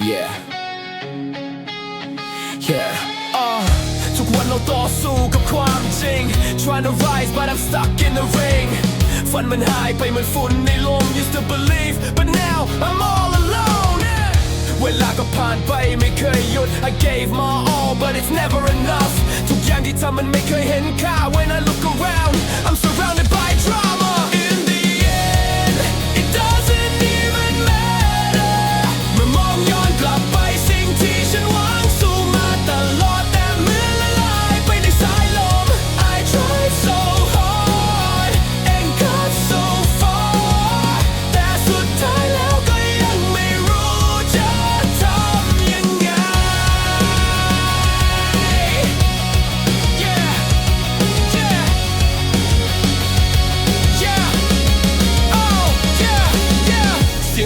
Yeah. Yeah. Uh, ทุกวันเราต่อสู้กับความจริง Trying to rise but I'm stuck in the ring. ฝันมันหายไปเหมือนฝุ่นในลม Used to believe but now I'm all alone. เวลาก็ผ่านไปไม่เคยหยุด I gave my all but it's never enough. ทุกอย่างที่ทำมันไม่เคยเห็นค่า When I look around I'm surrounded by drama.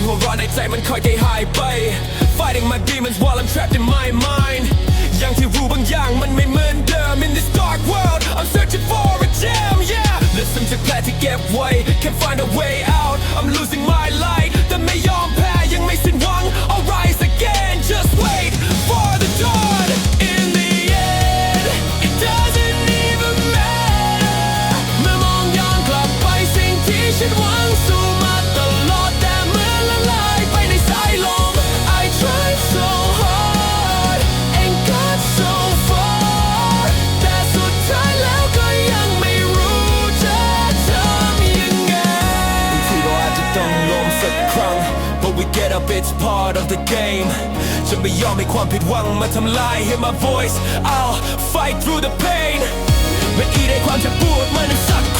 หัวเราะในใจมันค่อยได้หายไป Fighting my demons while I'm trapped in my mind อย่างที่รู้บางอย่างมันไม่เหมือนเดิม In this dark world I'm searching for a gem yeah Listen จากแผลที่เก็บไว้ Can't find a way out but we get up it's part of the game จะไม่ยอมให้ความผิดหวังมาทำลาย Hear my voice I'll fight through the pain ไม่อีได้ความเจ็บปวดมันสัก